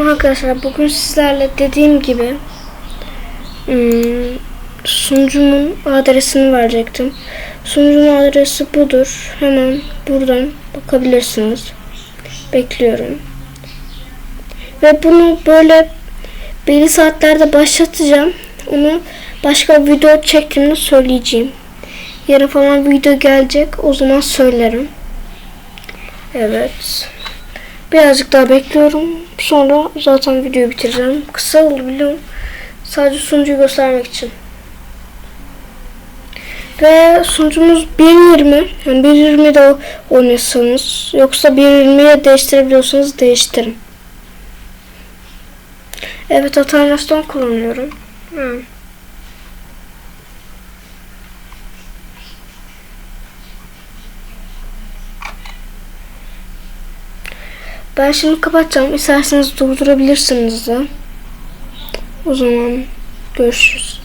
Arkadaşlar bugün sizlerle dediğim gibi hmm, sunucumun adresini verecektim. Sunucumun adresi budur. Hemen buradan bakabilirsiniz. Bekliyorum. Ve bunu böyle belli saatlerde başlatacağım. Onu başka video çektiğimde söyleyeceğim. Yarın falan video gelecek. O zaman söylerim. Evet. Birazcık daha bekliyorum. Sonra zaten videoyu bitireceğim. Kısa oldu biliyorum. Sadece sunucuyu göstermek için. Ve sunucumuz 1.20. Yani 1.20'de oynuyorsanız yoksa 1.20'ye değiştirebiliyorsanız değiştirin. Evet Atanas'tan kullanıyorum. Hı. Ben şimdi kapatacağım. İsterseniz durdurabilirsiniz de. O zaman görüşürüz.